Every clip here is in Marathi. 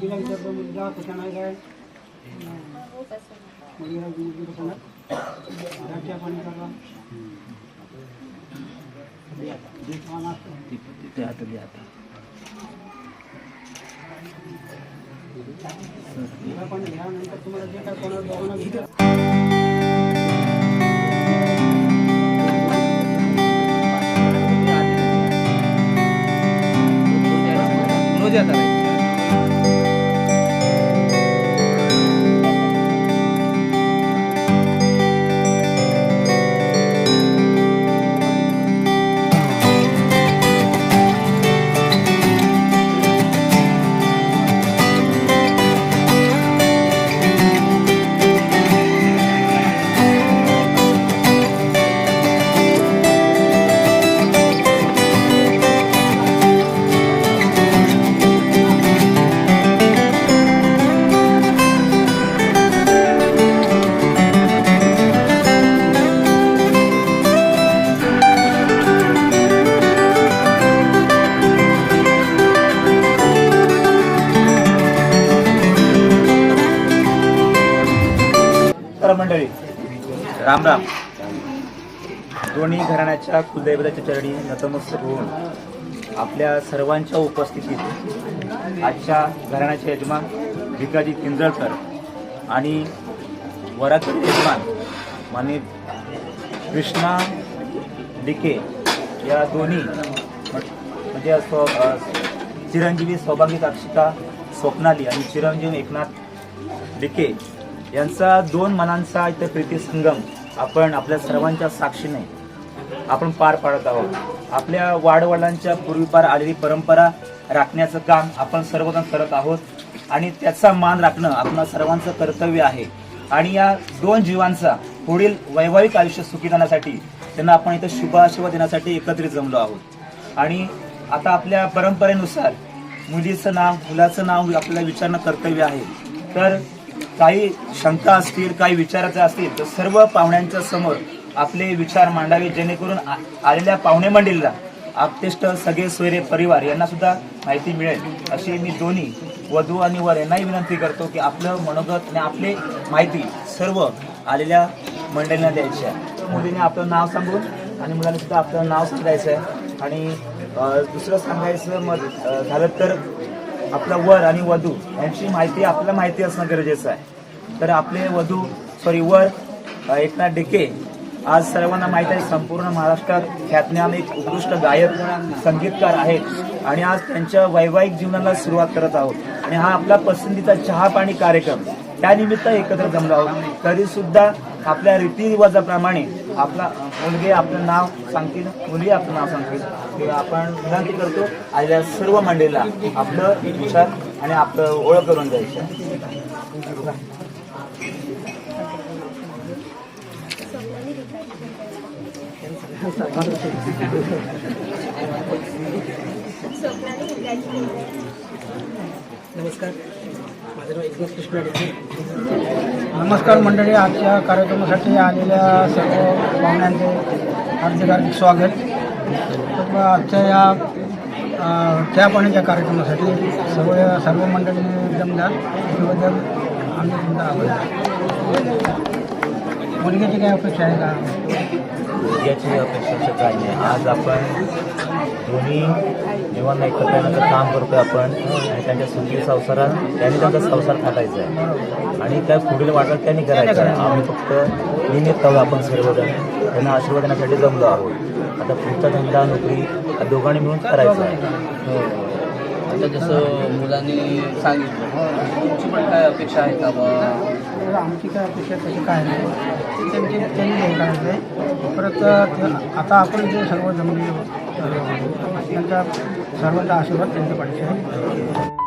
जब मुलगा कुठं नाही काय? मुलगा मुलगी कुठं घरच्या पाणी करा हा, पाणी घ्या नंतर तुम्हाला जे काय कोणाला दोघांना घ्या. तर मंडळी राम राम. दोन्ही घराण्याच्या कुलदैवताच्या चरणी नतमस्तक होऊन आपल्या सर्वांच्या उपस्थितीत आजच्या घराण्याचे यजमान भिकाजी किंजळकर आणि वराचे यजमान माने कृष्णा डिके या दोन्ही म्हणजे स्व चिरंजीवी सौभाग्य अक्षिता स्वप्नाली आणि चिरंजीवी एकनाथ डिके यांचा दोन मनांचा इथे प्रीती संगम आपण आपल्या सर्वांच्या साक्षीने आपण पार पाडत आहोत. आपल्या वाडवडिलांच्या पूर्वीपार आलेली परंपरा राखण्याचं काम आपण सर्वजण करत आहोत आणि त्याचा मान राखणं आपणा सर्वांचं कर्तव्य आहे. आणि या दोन जीवांचा पुढील वैवाहिक आयुष्य सुखी जाण्यासाठी त्यांना आपण इथं शुभाशुभ देण्यासाठी एकत्रित जमलो आहोत. आणि आता आपल्या परंपरेनुसार मुलीचं नाव मुलाचं नाव आपल्याला विचारणं कर्तव्य आहे. तर काही शंका असतील काही विचारायचे असतील तर सर्व पाहुण्यांच्या समोर आपले विचार मांडावे जेणेकरून आ- आलेल्या पाहुणे मंडळीला आपतेष्ट सगळे सोयरे परिवार यांना सुद्धा माहिती मिळेल. अशी मी दोन्ही वधू आणि वर यांनाही विनंती करतो की आपलं मनोगत आणि आपले माहिती सर्व आलेल्या मंडळींना द्यायची आहे. मुलीने आपलं नाव सांगून आणि मुलांनी सुद्धा आपलं नाव सांगायचं आहे. आणि दुसरं सांगायचं मग झालं तर आपला वर आणि वधू यांची माहिती आपल्याला माहिती असणं गरजेचं आहे. तर आपले वधू सॉरी वर एकनाथ डेके आज सर्वांना माहीत आहे संपूर्ण महाराष्ट्रात ख्यातज्ञान एक उत्कृष्ट गायक संगीतकार आहेत आणि आज त्यांच्या वैवाहिक जीवनाला सुरुवात करत आहोत. आणि हा आपला पसंतीचा चहा पाणी कार्यक्रम त्यानिमित्त एकत्र जमलो आहोत. तरी सुद्धा आपल्या रीतिरिवाजाप्रमाणे आपला मुलगे आपलं नाव सांगतील मुली आपलं नाव सांगतील. ते आपण विनंती करतो आलेल्या सर्व मंडळीला आपलं विचार आणि आपलं ओळख करून द्यायचं. नमस्कार. माझं नाव एकनाथ कृष्णा नमस्कार मंडळी आजच्या कार्यक्रमासाठी आलेल्या सर्व पाहुण्यांचे हार्दिक हार्दिक स्वागत. तर आजच्या या त्या पाण्याच्या कार्यक्रमासाठी सर्व सर्व मंडळी जमदार त्याबद्दल आम्ही तुमचा आभार मुलग्याची काय अपेक्षा आहे का? याची अपेक्षा काय नाही आज आपण दोन्ही जीवन एकत्र येण्याचं काम करतोय आपण आणि त्यांच्या सुखी संसारात त्यांनी त्यांचा संसार थाटायचा आहे. आणि त्या पुढील वाटत त्यांनी करायचं आहे. आम्ही फक्त निमित्त आपण सर्वजण. त्यांना आशीर्वाद देण्यासाठी जमलो आहोत. आता पुढचा धंदा नोकरी दोघांनी मिळून करायचा आहे. आता जसं मुलांनी सांगितलं तुमची पण काय अपेक्षा आहे का बा? आमची काय अपेक्षा तशी काय नाही. त्यांची त्यांनी हे करायचं आहे परत ते- आता आपण जे सर्व जमले त्यांचा सर्वांचा आशीर्वाद त्यांच्या पाठीशी आहे.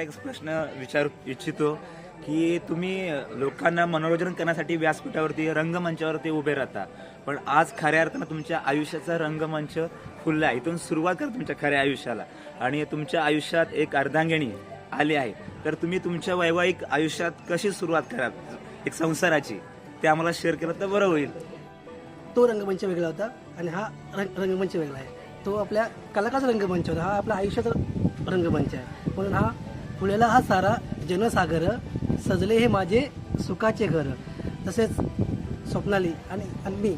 एक प्रश्न विचारू इच्छितो की तुम्ही लोकांना मनोरंजन करण्यासाठी व्यासपीठावरती रंगमंचावरती उभे राहता. पण आज खऱ्या अर्थानं तुमच्या आयुष्याचा रंगमंच फुलला आहे. इथून सुरुवात करा तुमच्या खऱ्या आयुष्याला. आणि तुमच्या आयुष्यात एक अर्धांगिणी आली आहे. तर तुम्ही तुमच्या वैवाहिक आयुष्यात कशी सुरुवात करा एक संसाराची. ते आम्हाला शेअर केलं तर बरं होईल. तो रंगमंच वेगळा होता आणि हा रंग रंगमंच वेगळा आहे. तो आपल्या कलाकाराचा रंगमंच होता. हा आपल्या आयुष्याचा रंगमंच आहे. म्हणून हा फुलेला हा सारा जनसागर सजले हे माझे सुखाचे घर. तसेच स्वप्नाली आणि आणि मी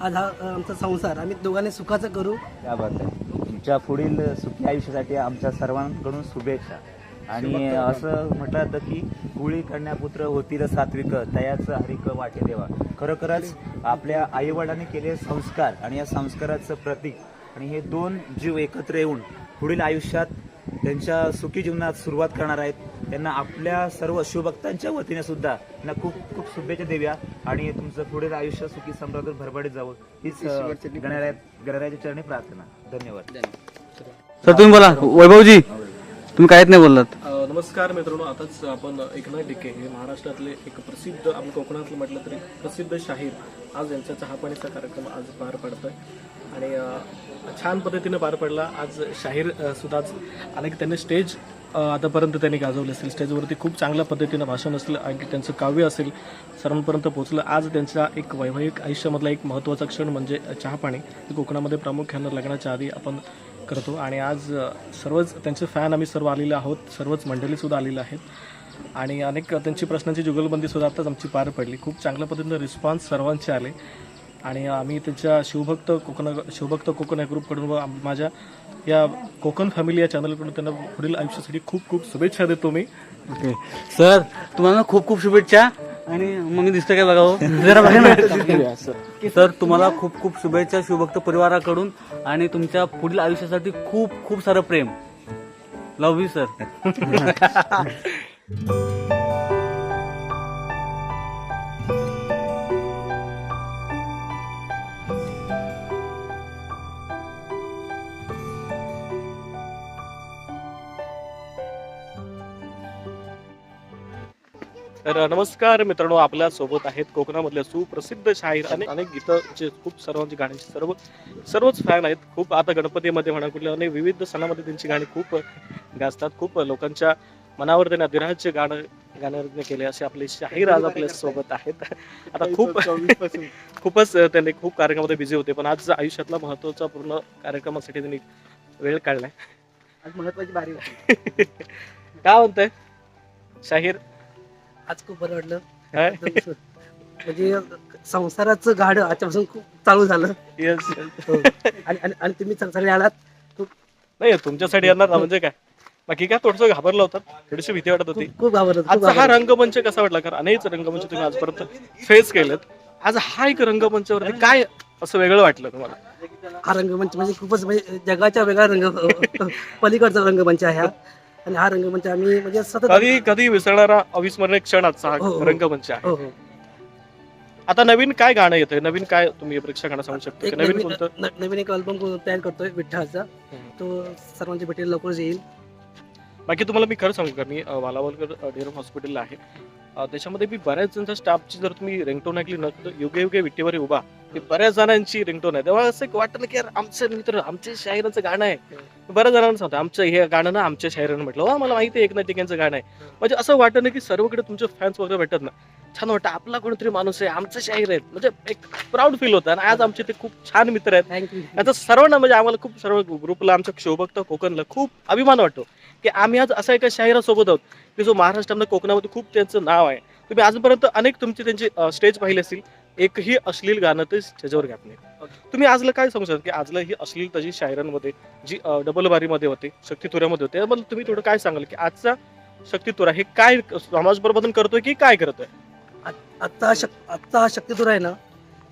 आज हा आमचा संसार. आम्ही दोघांनी सुखाचा करू. त्या बात आहे. तुमच्या पुढील सुखी आयुष्यासाठी आमच्या सर्वांकडून शुभेच्छा. आणि असं म्हटलं जातं की कुळी कन्यापुत्र होतील सात्विक तयाच हरिक वाटे देवा. खरोखरच आपल्या आईवडिलांनी केलेले संस्कार आणि या संस्काराचं प्रतीक. आणि हे दोन जीव एकत्र येऊन पुढील आयुष्यात त्यांच्या सुखी जीवनात सुरुवात करणार आहेत. त्यांना आपल्या सर्व शिवभक्तांच्या वतीने सुद्धा त्यांना खूप खूप शुभेच्छा देऊया. आणि तुमचं पुढील आयुष्य सुखी समृद्ध भरभरीत जावं. हीच गणराया गणरायाच्या चरणी प्रार्थना. धन्यवाद. सर तुम्ही बोला. वैभवजी तुम्ही काहीच नाही बोललात. नमस्कार मित्रांनो. आताच आपण एकनाथ डिके हे महाराष्ट्रातले एक प्रसिद्ध आपण कोकणातलं म्हटलं तरी प्रसिद्ध शाहीर आज यांचा चहापाणीचा कार्यक्रम आज पार पडतोय. आणि छान पद्धतीनं पार पडला. आज शाहीर सुद्धा आज अनेक त्यांनी स्टेज आतापर्यंत त्यांनी गाजवले असेल. स्टेजवरती खूप चांगल्या पद्धतीनं भाषण असेल आणि त्यांचं काव्य असेल सर्वांपर्यंत पोहोचलं. आज त्यांचा एक वैवाहिक आयुष्यामधला एक महत्त्वाचा क्षण म्हणजे चहापाणी. कोकणामध्ये प्रामुख्यानं लग्नाच्या आधी आपण करतो. आणि आज सर्वच त्यांचे फॅन आम्ही सर्व आलेले आहोत. सर्वच मंडळीसुद्धा आलेले आहेत. आणि अनेक त्यांची प्रश्नांची जुगलबंदीसुद्धा आताच आमची पार पडली. खूप चांगल्या पद्धतीनं रिस्पॉन्स सर्वांचे आले. आणि आम्ही त्यांच्या शिवभक्त कोकण शिवभक्त कोकण या ग्रुपकडून व माझ्या या कोकण फॅमिली या चॅनलकडून त्यांना पुढील आयुष्यासाठी खूप खूप शुभेच्छा देतो मी. ओके. सर तुम्हाला खूप खूप शुभेच्छा. आणि मग मी दिसतं काय बघावं जरा बघा ना. सर तुम्हाला खूप खूप शुभेच्छा शिवभक्त परिवाराकडून आणि तुमच्या पुढील आयुष्यासाठी खूप खूप सारं प्रेम. लव यू सर तर नमस्कार मित्रांनो आपल्यासोबत आहेत कोकणामधल्या सुप्रसिद्ध शाहीर आणि अनेक गीतं जे खूप सर्वांची गाण्याची सर्व सर्वच फॅन आहेत. खूप आता गणपतीमध्ये म्हणा कुठल्या अनेक विविध सणामध्ये त्यांची गाणी खूप गाजतात. खूप लोकांच्या मनावर त्यांनी अधिराज्य गाणं गाण्याने केले असे आपले शाहीर आज आपल्यासोबत आहेत. आता खूप खूपच त्यांनी खूप कार्यक्रमामध्ये बिझी होते पण आज आयुष्यातला महत्त्वाचा पूर्ण कार्यक्रमासाठी त्यांनी वेळ काढलाय. आज महत्वाची बारी काय म्हणताय? शाहीर? आज खूप बरं वाटलं. काय? म्हणजे संसाराचं गाड आजच्यापासून खूप चालू झालं. Yes. हो. आणि आणि- आणि तुम्ही सगळे आलात. नाही तुमच्यासाठी येणार ना म्हणजे काय? बाकी काय थोडस घाबरलं होतं. थोडीशी भीती वाटत होती. खूप खूप घाबरत खूप आजचा हा. रंगमंच कसा वाटला? कारण अनेक रंगमंच तुम्ही आजपर्यंत फेस केलेत. आज हा एक रंगमंचावरती काय असं वेगळं वाटलं तुम्हाला? हा रंगमंच म्हणजे खूपच म्हणजे जगाच्या वेगळा रंग. पलीकडचा रंगमंच आहे हा. आणि हा रंगमंच आम्ही म्हणजे सतत कधी कधी विसरणारा अविस्मरणीय क्षण आजचा हो, हा हो. रंगमंच आहे. हो हो. आता नवीन काय गाणं येतंय? नवीन काय तुम्ही प्रेक्षकांना सांगू शकता? एक की नवीन नवीन कोणतं? न- नवीन एक अल्बम तयार करतोय विठ्ठाचा तो सर्वांच्या भेटीला लवकरच येईल. बाकी तुम्हाला मी खरं सांगू का? मी अ, वालावलकर अ, डेरम हॉस्पिटलला आहे. त्याच्यामध्ये मी बऱ्याच जणांच्या स्टाफची जर तुम्ही रिंगटोन ऐकली ना तर युगे युगे विटीवर उभा. ही बऱ्याच जणांची रिंगटोन आहे. तेव्हा असं एक वाटतं ना की यार आमचे मित्र आमचे शाहिरांचं गाणं आहे. बऱ्याच जणांना सांगतो आमचं हे गाणं ना आमच्या शाहिरानं म्हटलं. "वा, मला माहिती आहे एकनाथ टिकेंचं गाणं आहे. म्हणजे असं वाटतं ना की सर्वकडे तुमचे फॅन्स वगैरे भेटत ना. छान वाटतं आपला कोणतरी माणूस आहे आमचं शाहीर आहेत म्हणजे एक प्राऊड फील होतं. आणि आज आमचे ते खूप छान मित्र आहेत. याचा सर्वांना म्हणजे आम्हाला खूप सर्व ग्रुपला आमच्या शिवभक्त कोकणला खूप अभिमान वाटतो. की आम्ही आज असा एका शाहिरासोबत आहोत की जो महाराष्ट्रामध्ये कोकणामध्ये खूप त्यांचं नाव आहे. तुम्ही आजपर्यंत अनेक तुमची त्यांची स्टेज पाहिली असतील एकही अश्लील गाणं ते स्टेजवर घ्यात नाही. तुम्ही आजला काय सांगू शकता की आजला ही अश्लील तशी शायरांमध्ये जी डबल बारीमध्ये होते शक्तितुऱ्यामध्ये होते मग तुम्ही थोडं काय सांगाल की आजचा शक्तितुरा हे काय समाज प्रबोधन करतोय की काय करतोय? आत्ता शक आत्ता हा शक्तितुरा आहे ना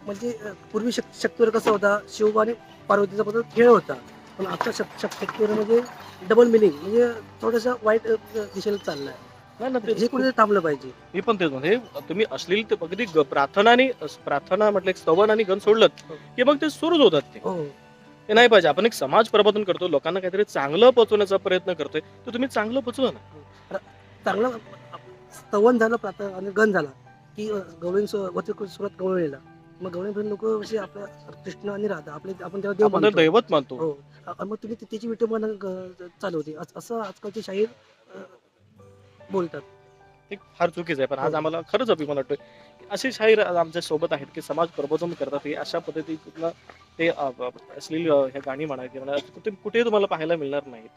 म्हणजे पूर्वी शक शक्तिवर कसं होता शिव आणि पार्वतीचा पद्धत खेळ होता. पण आता शक्तिवर म्हणजे डबल मिनिंग म्हणजे थोडंसं वाईट दिशेला चाललाय. नाही ना हे ते कुठेतरी थांबलं पाहिजे. मी पण तेच म्हणते. तुम्ही अश्लील ते अगदी ग- प्रार्थना आणि प्रार्थना म्हटलं एक स्तवन आणि गण सोडलं की मग ते सुरूच होतात ते. हो. ते नाही पाहिजे. आपण एक समाज प्रबोधन करतो लोकांना काहीतरी चांगलं पोचवण्याचा प्रयत्न करतोय तर तुम्ही चांगलं पोचवा ना. र- चांगलं स्तवन झालं प्रात आणि गण झाला की वरती सुरुवात गवळीला मग गवळीपर्यंत लोक असे आपल्या कृष्ण आणि राधा आपले आपण तेव्हा देव आपण मानतो. दैवत मानतो. हो. अ- मग तुम्ही ती- त्याची विटंबना ग- चालू होती. अस- असं आजकालचे शाहीर अ, बोलतात. ते फार चुकीचं आहे पण आज आम्हाला खरंच अभिमान वाटतोय. की असे शाहीर आज आमच्यासोबत आहेत की समाज प्रबोधन करतात हे अशा पद्धतीनं ते अ, असलेली अ, ह्या गाणी म्हणा किंवा म्हणा, कुठे कुठेही तुम्हाला पाहायला मिळणार नाहीत.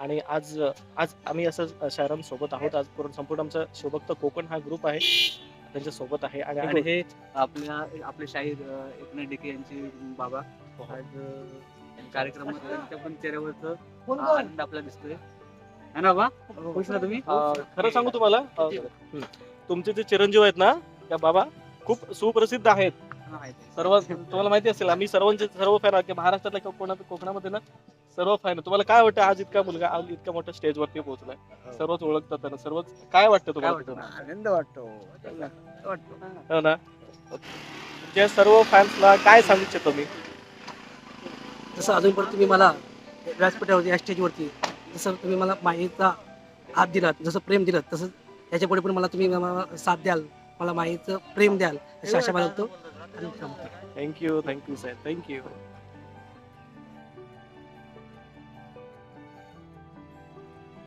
आणि आज आज आम्ही असं शायरांसोबत आहोत. आज पूर्ण संपूर्ण आमचा शोभक्त कोकण हा ग्रुप आहे. त्यांच्यासोबत आहे. आणि आणि हे आपल्या आपले शाहीर एकनाथ डेके यांचे बाबा आज अ, कार्यक्रमात त्यांच्या पण चेहऱ्यावरच आनंद आपल्याला दिसतोय. है ना बाबा खुश ना तुम्ही? खरं सांगू तुम्हाला हं. तुमचे जे चिरंजीव आहेत ना त्या बाबा खूप सुप्रसिद्ध आहेत. सर्व तुम्हाला माहिती असेल आम्ही सर्वांचे सर्व फॅन आहोत. की महाराष्ट्रातल्या कोकणात कोकणामध्ये ना सर्व फॅन तुम्हाला काय वाटतं आज इतका मुलगा आज इतक्या मोठ्या स्टेजवरती पोहोचलाय? सर्वच ओळखतात त्यांना सर्वच काय वाटतं तुम्हाला? आनंद वाटतो. हो ना? तुमच्या सर्व फॅन्सला काय सांगू इच्छितो मी जसं अजूनपर्यंत तुम्ही मला व्यासपीठावरती या स्टेजवरती जसं तुम्ही मला माहीचा हात दिलात जसं प्रेम दिलं तसं याच्यापुढे पण मला तुम्ही मला साथ द्याल मला माहीचं प्रेम द्याल अशी आशा बाळगतो. आणि थांबतो. थँक्यू थँक्यू साहेब थँक्यू